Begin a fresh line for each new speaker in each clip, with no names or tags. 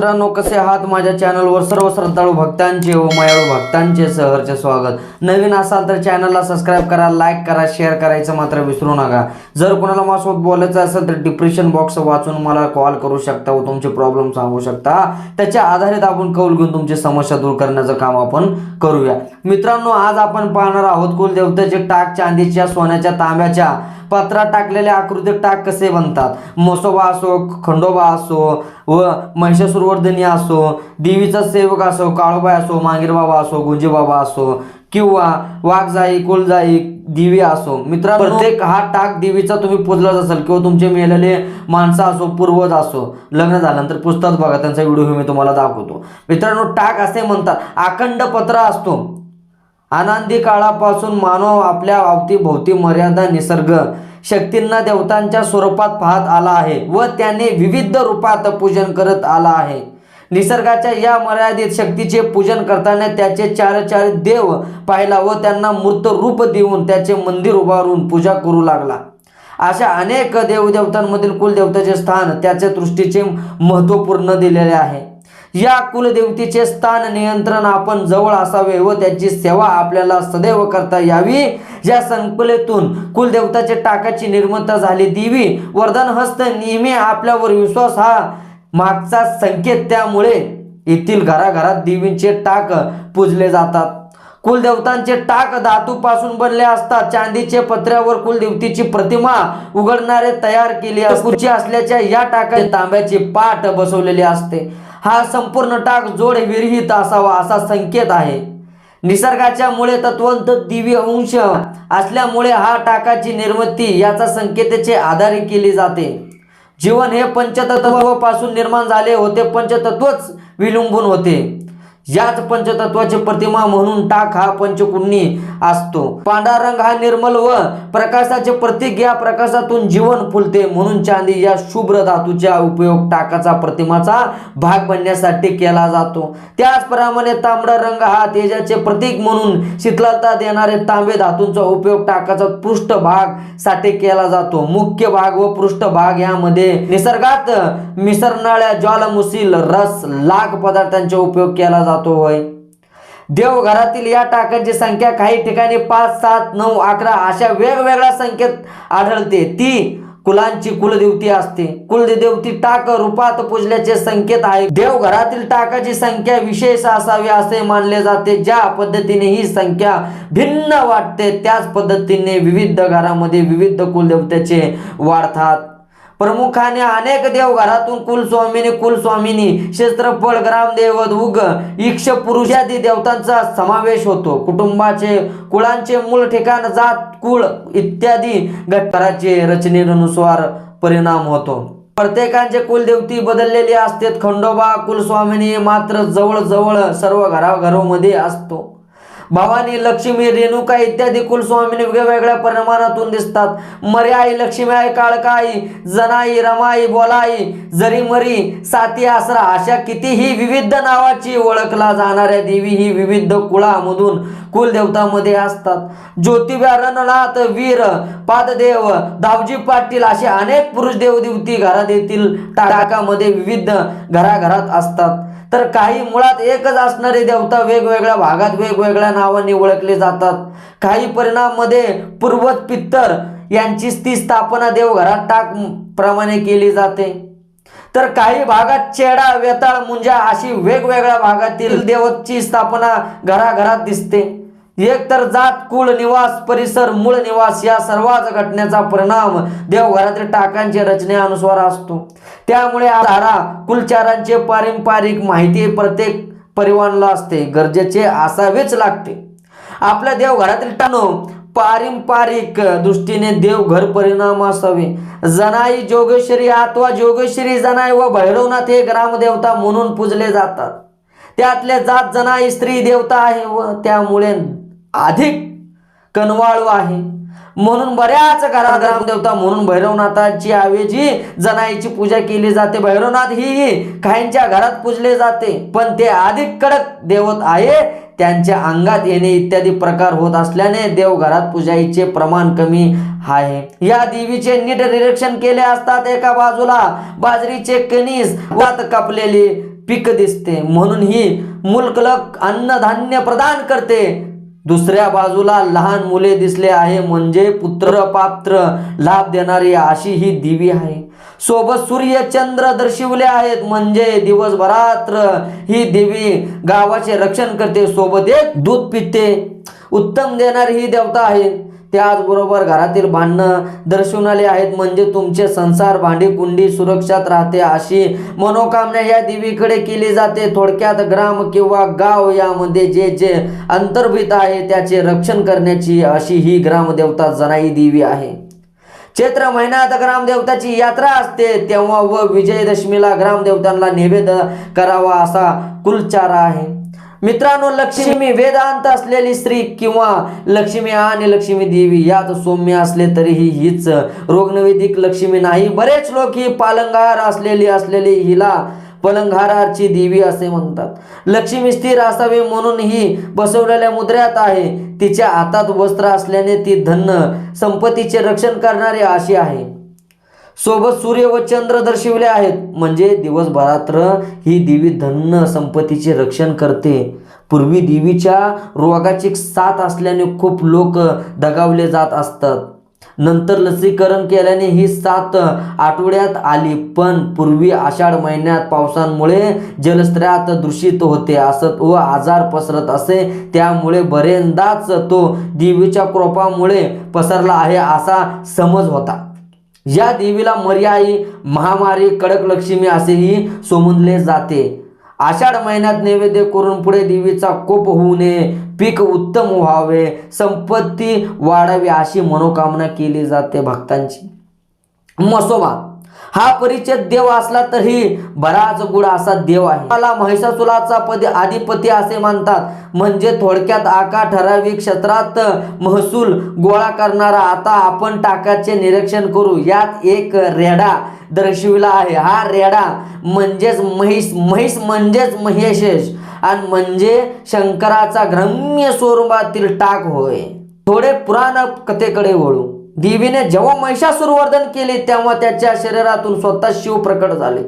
मित्रांनो कसे आहात? माझ्या चॅनलवर सर्व श्रद्धाळू भक्तांचे व मायाळू भक्तांचे सहरचे स्वागत. नवीन असाल तर चॅनलला सबस्क्राईब करा लाईक करा शेअर करायचं मात्र विसरू नका. जर कोणाला माझ्यासोबत बोलायचं असेल तर डिप्रेशन बॉक्स वाचून मला कॉल करू शकता व तुमचे प्रॉब्लेम सांगू शकता. त्याच्या आधारित आपण कौल घेऊन तुमची समस्या दूर करण्याचं काम आपण करूया. मित्रांनो आज आपण पाहणार आहोत कुलदेवतेचे टाक चांदीच्या सोन्याच्या तांब्याच्या. पत्रात टाकलेले आकृती टाक कसे बनतात? मसोबा असो खंडोबा असो व गोवर्धनी असो देवीचा सेवक असो काळोबाई असो मांगीर बाबा असो गुंजीबाबा असो किंवा वाघजाई कुलजाई दिवी असो. मित्रांनो प्रत्येक हा टाक देवीचा तुम्ही पुजलाच असाल किंवा तुमचे मेलेले माणसं असो पूर्वज असो. लग्न झाल्यानंतर पुस्तक बघा त्यांचा व्हिडिओ मी तुम्हाला दाखवतो. मित्रांनो टाक असे म्हणतात अखंड पत्र असतो. आनंदी काळापासून मानव आपल्या अवतीभोवती मर्यादा निसर्ग शक्तींना देवतांच्या स्वरूपात पाहत आला आहे व त्याने विविध रूपात पूजन करत आला आहे. निसर्गाच्या या मर्यादित शक्तीचे पूजन करताना त्याचे चार चार देव पाहिला व त्यांना मूर्त रूप देऊन त्याचे मंदिर उभारून पूजा करू लागला. अशा अनेक देवदेवतांमधील कुलदेवतेचे स्थान त्याच्या दृष्टीचे महत्त्वपूर्ण दिलेले आहे. या कुलदेवतेचे स्थान नियंत्रण आपण जवळ असावे व त्याची सेवा आपल्याला सदैव करता यावी. या संकलेतून कुलदेवताचे टाकाची निर्माता झाली देवी. वरदान हस्त नेहमी आपल्यावर विश्वास हा मागचा संकेत. त्यामुळे येथील घराघरात देवींचे टाक पूजले जातात. कुलदेवतांचे टाक धातूपासून बनले असतात. चांदीचे पत्र्यावर कुलदेवतीची प्रतिमा उघडणारे तयार केली असल्याच्या या टाकात तांब्याची पाठ बसवलेली असते. हा संपूर्ण टाक जोड विरहित असावा असा संकेत आहे. निसर्गाच्या मुळे तत्वंत दिव्य अंश असल्यामुळे हा टाकाची निर्मिती याचा संकेताचे आधारे केली जाते. जीवन हे पंचतत्वापासून निर्माण झाले होते पंचतत्वच विलंबून होते. याच पंचतत्वाची प्रतिमा म्हणून टाक हा पंचकुंडी असतो. पांढरा रंग हा निर्मल व प्रकाशाचे प्रतीक. या प्रकाशातून जीवन फुलते. म्हणून चांदी या शुभ्र धातूचा उपयोग टाकाचा प्रतिमाचा भाग बनण्यासाठी केला जातो. त्याचप्रमाणे तांबडा रंग हा तेजाचे प्रतीक म्हणून शीतलता देणारे तांबे धातूंचा उपयोग टाकाचा पृष्ठभागसाठी केला जातो. मुख्य भाग व पृष्ठभाग यामध्ये निसर्गात मिसरणाऱ्या ज्वालामुसील रस लाग पदार्थांचा उपयोग केला जातो. जातोय देवघरातील या टाकांची संख्या काही ठिकाणी पाच सात नऊ अकरा अशा वेगवेगळ्या संख्येत आढळते. ती कुलांची कुलदेवती असते. कुलदेवती टाक रूपात पूजल्याचे संकेत आहे. देवघरातील टाकाची संख्या विशेष असावी असे मानले जाते. ज्या पद्धतीने ही संख्या भिन्न वाटते त्याच पद्धतीने विविध घरामध्ये विविध कुलदेवतेचे वाढतात. प्रमुखाने अनेक देव घरातून कुलस्वामिनी कुलस्वामिनी क्षेत्रफळ ग्रामदेवत उग इक्ष पुरुषादी देवतांचा समावेश होतो. कुटुंबाचे कुळांचे मूळ ठिकाण जात कुळ इत्यादी घटकाराचे रचनेनुसार परिणाम होतो. प्रत्येकांचे कुलदेवती बदललेली असते खंडोबा कुलस्वामिनी मात्र जवळजवळ सर्व घराघरोमध्ये असतो. भवानी लक्ष्मी रेणुका इत्यादी कुलस्वामिनी वेगवेगळ्या प्रमाणातून दिसतात. मरी आई लक्ष्मी आई काळका काळकाई जनाई रमाई बोलाई जरी मरी साती आसरा अशा कितीही विविध नावाची ओळखला जाणाऱ्या देवी ही विविध कुळामधून कुलदेवतामध्ये असतात. ज्योतिबा रणनाथ वीर पाददेव दावजी पाटील असे अनेक पुरुष देवदेवती घरात येथील टाकामध्ये विविध घराघरात असतात. तर काही मुळात एकच असणारे देवता वेगवेगळ्या भागात वेगवेगळ्या नावाने ओळखले जातात. काही परिणाममध्ये पूर्वज पित्तर यांची ती स्थापना देवघरात टाक प्रमाणे केली जाते. तर काही भागात चेडा वेताळ मुंजा अशी वेगवेगळ्या भागातील देवतची स्थापना घराघरात दिसते. एक तर जात कुळ निवास परिसर मूळ निवास या सर्वाच घटनेचा परिणाम देवघरातील टाकांच्या रचनेनुसार असतो. त्यामुळे आधारा कुलचारांचे पारंपरिक माहिती प्रत्येक परिवाराला असते गरजेचे असावेच लागते. आपल्या देवघरातील टाणो पारंपरिक दृष्टीने देवघर परिणाम असावे. जनाई जोगेश्वरी अथवा जोगेश्वरी जनाई व भैरवनाथ हे ग्रामदेवता म्हणून पूजले जातात. त्यातले जात जनाई स्त्री देवता आहे व त्यामुळे अधिक कनवाळू आहे. म्हणून बऱ्याच घरात ग्रामदेवता म्हणून भैरवनाथाची ऐवजी जनाईची पूजा केली जाते. भैरवनाथ ही काहींच्या घरात पूजले जाते पण ते अधिक कडक देवत आहे. त्यांच्या अंगात येणे इत्यादी प्रकार होत असल्याने देवघरात पूजाईचे प्रमाण कमी आहे. या देवीचे नीट निरीक्षण केले असतात. एका बाजूला बाजरीचे कणीस वात कापलेली पीक दिसते. म्हणून ही मुलकलक अन्नधान्य प्रदान करते. दुसऱ्या बाजूला लहान मुले दिसले आहे म्हणजे पुत्र पात्र लाभ देणारी अशी ही दिवी आहे. सोबत सूर्य चंद्र दर्शविले आहेत म्हणजे दिवसभरात्र ही देवी गावाचे रक्षण करते सोबत एक दूध पिते. उत्तम देणारी ही देवता आहे. त्याचबरोबर घरातील भांडणं दर्शवून आले आहेत. म्हणजे तुमचे संसार भांडी कुंडी सुरक्षात राहते अशी मनोकामना या देवीकडे केली जाते. थोडक्यात ग्राम किंवा गाव यामध्ये जे जे अंतर्भूत आहे त्याचे रक्षण करण्याची अशी ही ग्रामदेवता जनाई देवी आहे. चैत्र महिन्यात ग्रामदेवताची यात्रा असते. तेव्हा व विजयदशमीला ग्रामदेवतांना नैवेद्य करावा असा कुलचारा आहे. मित्रांनो लक्ष्मी वेदांत असलेली स्त्री किंवा लक्ष्मी आणि लक्ष्मी देवी यात सौम्य असले तरीही हीच रोगनवेदिक लक्ष्मी नाही. बरेच लोक ही पालंगार असलेली असलेली हिला पलंघाराची देवी असे म्हणतात. लक्ष्मी स्थिर असावी म्हणून ही बसवलेल्या मुद्र्यात आहे. तिच्या हातात वस्त्र असल्याने ती धन संपत्तीचे रक्षण करणारी अशी आहे. सोबत सूर्य व चंद्र दर्शविले आहेत. म्हणजे दिवसभरात्र ही देवी धन्य संपत्तीचे रक्षण करते. पूर्वी देवीच्या रोगाची साथ असल्याने खूप लोक दगावले जात असतात. नंतर लसीकरण केल्याने ही साथ आठवड्यात आली पण पूर्वी आषाढ महिन्यात पावसांमुळे जलस्त्रात दूषित होते असत व आजार पसरत असे. त्यामुळे बरेचदाच तो देवीच्या कृपामुळे पसरला आहे असा समज होता. या देवीला मर्याई महामारी कडक लक्ष्मी असेही सोमनले जाते. आषाढ महिन्यात नैवेद्य करून पुढे देवीचा कोप होऊ नये पीक उत्तम व्हावे संपत्ती वाढावी अशी मनोकामना केली जाते भक्तांची. मसोबा हा परिचय देव असला तरी बराच गुड असा देव आहे. मला महिषासुराचा पदी अधिपती असे म्हणतात. म्हणजे थोडक्यात आका ठराविक क्षेत्रात महसूल गोळा करणारा. आता आपण टाकाचे निरीक्षण करू. यात एक रेडा दर्शविला आहे. हा रेडा म्हणजेच महिष महिष म्हणजेच महेशेष आणि म्हणजे शंकराचा ग्रम्य स्वरूपातील टाक होय. थोडे पुराण कथेकडे वळू. देवीने जेव्हा महिषासुरवर्धन केले तेव्हा त्याच्या शरीरातून स्वतः शिव प्रकट झाले.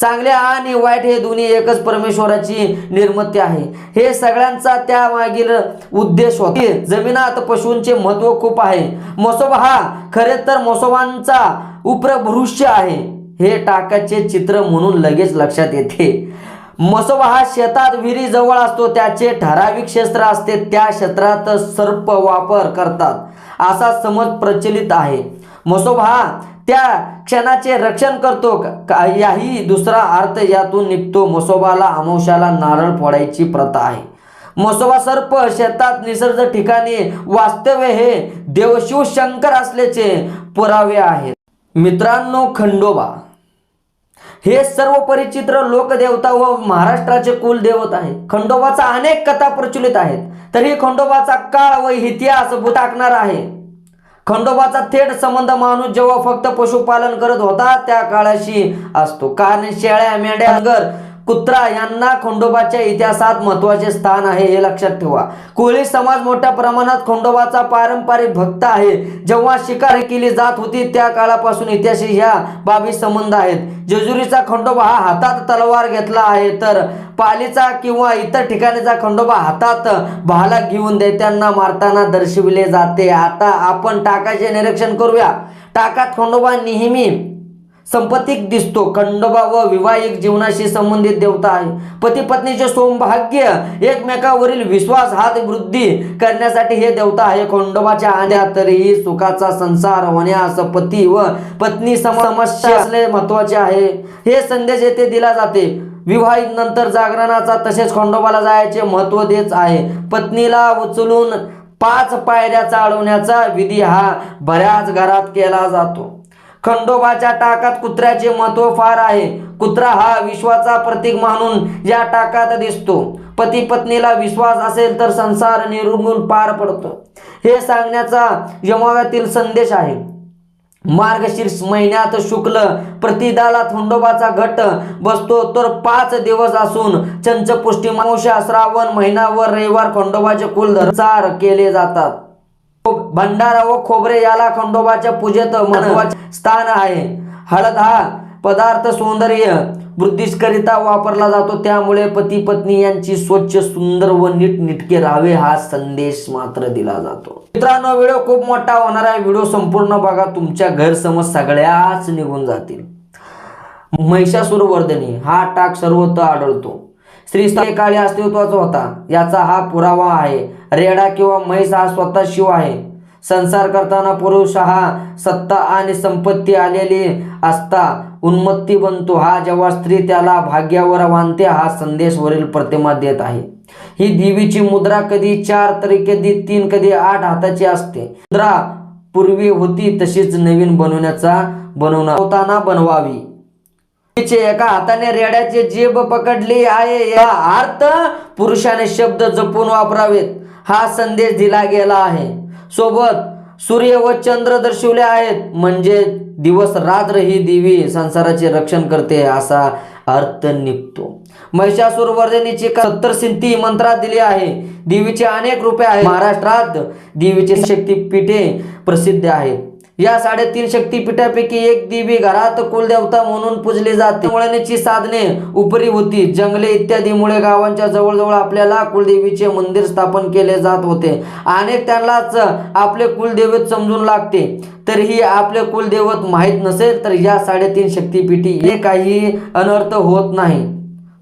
चांगले आणि वाईट हे दोन्ही एकच परमेश्वराची निर्मिती आहे. हे सगळ्यांचा त्या मागील उद्देश होते. जमिनात पशूंचे महत्त्व खूप आहे. मसोबा हा खरे तर मसोबांचा उपप्रभृष्य आहे. हे टाकाचे चित्र म्हणून लगेच लक्षात येते. मसोबा हा शेतात विहिरी जवळ असतो. त्याचे ठराविक क्षेत्र असते. त्या क्षेत्रात सर्प वापर करतात. असा समज प्रचलित आहे. मसोबा हा त्या क्षणाचे रक्षण करतो. का याही दुसरा अर्थ यातून निघतो. मसोबाला अमावश्याला नारळ फोडायची प्रथा आहे. मसोबा सर्प शेतात निसर्ग ठिकाणी वास्तव्य हे देवशिव शंकर असल्याचे पुरावे आहेत. मित्रांनो खंडोबा. हे सर्व परिचित्र लोकदेवता व महाराष्ट्राचे कुलदेवत आहे खंडोबाचा अनेक कथा प्रचलित आहेत. तरी खंडोबाचा काळ व इतिहास भूताकणार आहे. खंडोबाचा थेट संबंध माणूस जेव्हा फक्त पशुपालन करत होता त्या काळाशी असतो. कारण शेळ्या मेंढ्या कुत्रा यांना खंडोबाच्या इतिहासात महत्त्वाचे स्थान आहे हे लक्षात ठेवा. कोळी समाज मोठ्या प्रमाणात खंडोबाचा पारंपरिक भक्त आहे. जेव्हा शिकार केली जात होती त्या काळापासून इतिहाशी ह्या बाबी संबंध आहेत. जेजुरीचा खंडोबा हा हातात तलवार घेतला आहे तर पालीचा किंवा इतर ठिकाणीचा खंडोबा हातात भाला घेऊन देत्यांना मारताना दर्शविले जाते. आता आपण टाकाचे निरीक्षण करूया. टाकात खंडोबा नेहमी संपत्तीक दिसतो. खंडोबा व विवाहिक जीवनाशी संबंधित देवता आहे. पती पत्नीचे सौभाग्य एकमेकावरील विश्वास हात वृद्धी करण्यासाठी हे देवता आहे. खंडोबाच्या आण्यात तरीही सुखाचा संसार होण्यास पती व पत्नी समस्या असणे महत्त्वाचे आहे. हे संदेश येथे दिला जाते. विवाहित नंतर जागरणाचा तसेच खंडोबाला जायचे महत्त्व देत आहे. पत्नीला उचलून पाच पायऱ्या चालवण्याचा विधी हा बऱ्याच घरात केला जातो. खंडोबाच्या टाकात कुत्र्याचे महत्त्व फार आहे. कुत्रा हा विश्वाचा प्रतीक म्हणून या टाकात दिसतो. पती पत्नीला विश्वास असेल तर संसार निरुंगून पार पडतो. हे सांगण्याचा यमागातील संदेश आहे. मार्गशीर्ष महिन्यात शुक्ल प्रतिदाला थंडोबाचा घट बसतो. तर पाच दिवस असून चंचपुष्टी मावशा श्रावण महिना व रविवार खंडोबाचे कुलचार केले जातात. भंडारा व खोबरे याला खंडोबाच्या पूजेत महत्त्वाचे स्थान आहे. हळद हा पदार्थ सौंदर्य वृद्धीकरिता वापरला जातो. त्यामुळे पती पत्नी यांची स्वच्छ सुंदर व नीटनिटके राहावे हा संदेश मात्र दिला जातो. मित्रांनो व्हिडिओ खूप मोठा होणार आहे. व्हिडिओ संपूर्ण बघा. तुमच्या गैरसमज सगळ्याच निघून जातील. महिषासुरवर्धनी हा टाक सर्वत्र आढळतो. स्त्री काळी अस्तित्वाचा होता. याचा हा पुरावा आहे. रेडा किंवा म्हैस हा स्वतः शिव आहे. संसार करताना पुरुष हा सत्ता आणि संपत्ती आलेली असता उन्मत्ती बनतो. हा जेव्हा स्त्री त्याला भाग्यावर वानते हा संदेश वरील प्रतिमा देत आहे. ही देवीची मुद्रा कधी चार तर कधी तीन कधी आठ हाताची असते. मुद्रा पूर्वी होती तशीच नवीन बनवण्याचा बनवताना बनवावी. तिचे एका हाताने रेड्याचे जीभ पकडली आहे. या अर्थ पुरुषाने शब्द जपून वापरावेत. हा संदेश दिला गेला आहे. सोबत सूर्य व चंद्र दर्शवले आहेत. म्हणजे दिवस रात्र ही देवी संसाराचे रक्षण करते असा अर्थ निघतो. महिषासूर वर्धनीची सत्तर सिंधी मंत्रात दिली आहे. देवीचे अनेक रूपे आहेत. महाराष्ट्रात देवीचे शक्तीपीठे प्रसिद्ध आहेत. या साडेतीन शक्तीपीठापैकी एक देवी घरात कुलदेवता म्हणून पूजली जाते. मुळण्याची साधने उपरी होती. जंगले इत्यादीमुळे गावांच्या जवळजवळ आपल्याला कुलदेवीचे मंदिर स्थापन केले जात होते. अनेक त्यांनाच आपले कुलदैवत समजून लागते. तरीही आपले कुलदैवत माहीत नसेल तर या साडेतीन शक्तीपीठी हे काही अनर्थ होत नाही.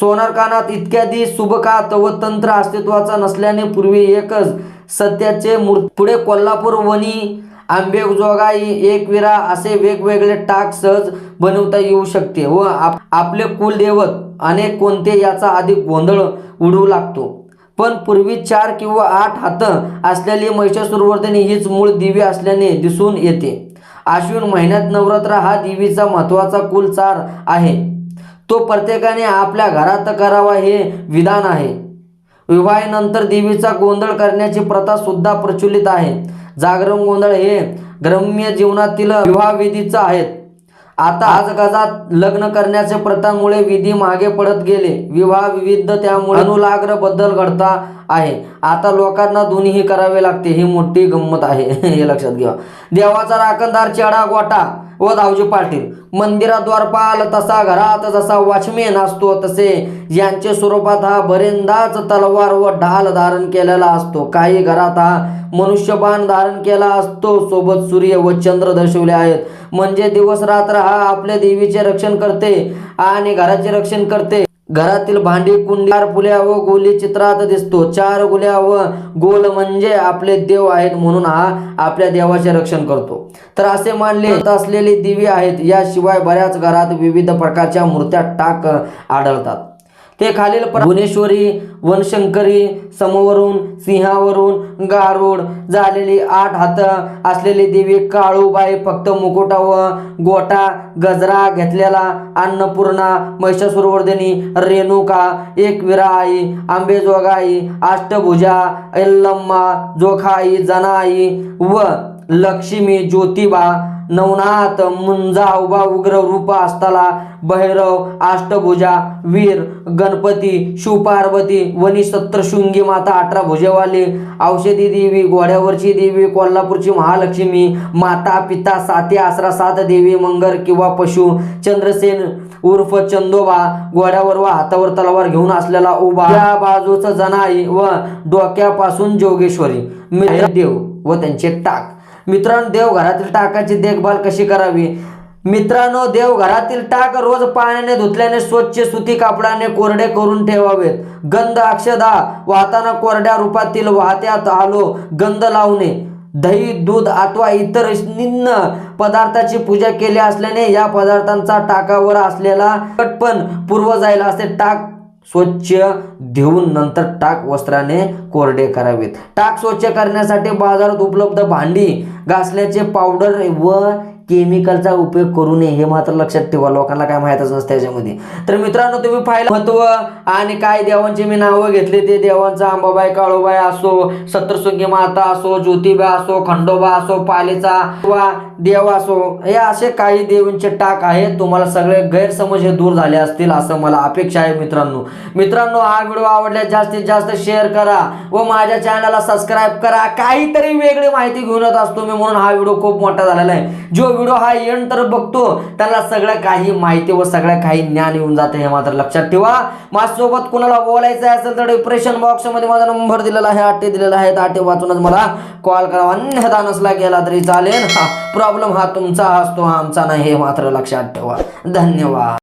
सोनार कानात इत्यादी सुबकात व तंत्र अस्तित्वाचा नसल्याने पूर्वी एकच सत्याचे मूर्त. पुढे कोल्हापूर वणी आंबेजोगाई एकविरा असे वेगवेगळे टाक सहज बनवता येऊ शकते व आप आपले कुलदैवत अनेक कोणते याचा अधिक गोंधळ उडवू लागतो. पण पूर्वी चार किंवा आठ हात असलेली महिषासुरवर्धनी हीच मूळ दिवी असल्याने दिसून येते. आश्विन महिन्यात नवरात्र हा देवीचा महत्त्वाचा कुलचार आहे. तो प्रत्येकाने आपल्या घरात करावा हे विधान आहे. विवाहानंतर देवीचा गोंधळ करण्याची प्रथा सुद्धा प्रचलित आहे. जागरण गोंधळ हे ग्राम्य जीवनातील विवाह विधीच आहेत. आता आज गजात लग्न करण्याच्या प्रथांमुळे विधी मागे पडत गेले. विवाह विविध त्यामुळे अनुलाग्रबद्दल घडता आहे. आता लोकांना दोन्हीही करावे लागते. ही मोठी गंमत आहे. हे लक्षात घ्या. देवाचा राखणदार चेडा गोटा. व दावजी पाटील. मंदिरात द्वारपाल तसा घरात जसा वॉचमेन असतो तसे यांचे स्वरूपात हा बरेंदाच तलवार व ढाल धारण केलेला असतो. काही घरात हा मनुष्यबाण धारण केला असतो. सोबत सूर्य व चंद्र दर्शवले आहेत. म्हणजे दिवस रात्र हा आपल्या देवीचे रक्षण करते आणि घराचे रक्षण करते. घरातील भांडी कुंडार फुल्या व गोली चित्रात दिसतो. चार गुल्या व गोल म्हणजे आपले देव आहेत म्हणून हा आपल्या देवाचे रक्षण करतो. तर असे मानले असलेली दिवी आहेत. याशिवाय बऱ्याच घरात विविध प्रकारच्या मूर्त्या टाक आढळतात. ते खालील भुवनेश्वरी वनशंकरी समवरून सिंहावरून गारुड झालेली आठ हात असलेली देवी काळूबाई फक्त मुकुटा व गोटा गजरा घेतलेला अन्नपूर्णा महिषासुरवर्धिनी रेणुका एकविरा आई आंबेजोगाई अष्टभुजा एल्लम्मा जोखाई जनाई व लक्ष्मी ज्योतिबा नवनाथ मुंजा उभा उग्र रूप असताला भैरव अष्टभुजा वीर गणपती शिवपार्वती वनी सत्रशृंगी माता अठरा भुजेवाली औषधी देवी घोड्यावरची देवी कोल्हापूरची महालक्ष्मी माता पिता साती आसरा सात देवी मंगर किंवा पशु चंद्रसेन उर्फ चंदोबा घोड्यावर व हातावर तलवार घेऊन असलेला उभा या बाजूचा जनाई व डोक्यापासून जोगेश्वरी मित्र देव व त्यांचे टाक. मित्रांनो देवघरातील टाकाची देखभाल कशी करावी? मित्रांनो देवघरातील टाक रोज पाण्याने धुतल्याने स्वच्छ सुती कापडाने कोरडे करून ठेवावेत. गंध अक्षदा वाहताना कोरड्या रूपातील वाहत्यात आलो गंध लावणे. दही दूध अथवा इतर निम्न पदार्थाची पूजा केली असल्याने या पदार्थांचा टाकावर असलेला पटपण पूर्व जायला असे टाक स्वच्छ धुवून नंतर टाक वस्त्राने कोरडे करावेत. टाक स्वच्छ करण्यासाठी बाजारात उपलब्ध भांडी घासल्याचे पावडर व केमिकलचा उपयोग करू नये हे मात्र लक्षात ठेवा. लोकांना काय माहीतच नसतं त्याच्यामध्ये तर मित्रांनो तुम्ही पाहिलं महत्त्व आणि काय देवांची मी नावं घेतली ते देवांचा अंबाबाई काळोबाई असो सत्रसुंगी माता असो ज्योतिबा असो खंडोबा असो पालेचा किंवा देव असो हे असे काही देवींचे टाक आहेत. तुम्हाला सगळे गैरसमज हे दूर झाले असतील असं मला अपेक्षा आहे मित्रांनो. मित्रांनो हा व्हिडिओ आवडल्यास जास्तीत जास्त शेअर करा व माझ्या चॅनलला सबस्क्राईब करा. काहीतरी वेगळी माहिती घेऊन येत असतो मी म्हणून हा व्हिडिओ खूप मोठा झालेला आहे. जो व्हिडिओ हा एंड तर बघतो. त्याला सगळं काही माहिती व सगळं काही ज्ञान येऊन जाते हे मात्र लक्षात ठेवा. माझ्यासोबत कुणाला बोलायचं असेल तर डिप्रेशन बॉक्समध्ये माझा नंबर दिलेला आहे आटे दिलेला आहे. त्या आटे वाचूनच मला कॉल करावा अन्यथा नसला गेला तरी चालेल. प्रॉब्लेम हा तुमचा असतो आमचा नाही हे मात्र लक्षात ठेवा. धन्यवाद.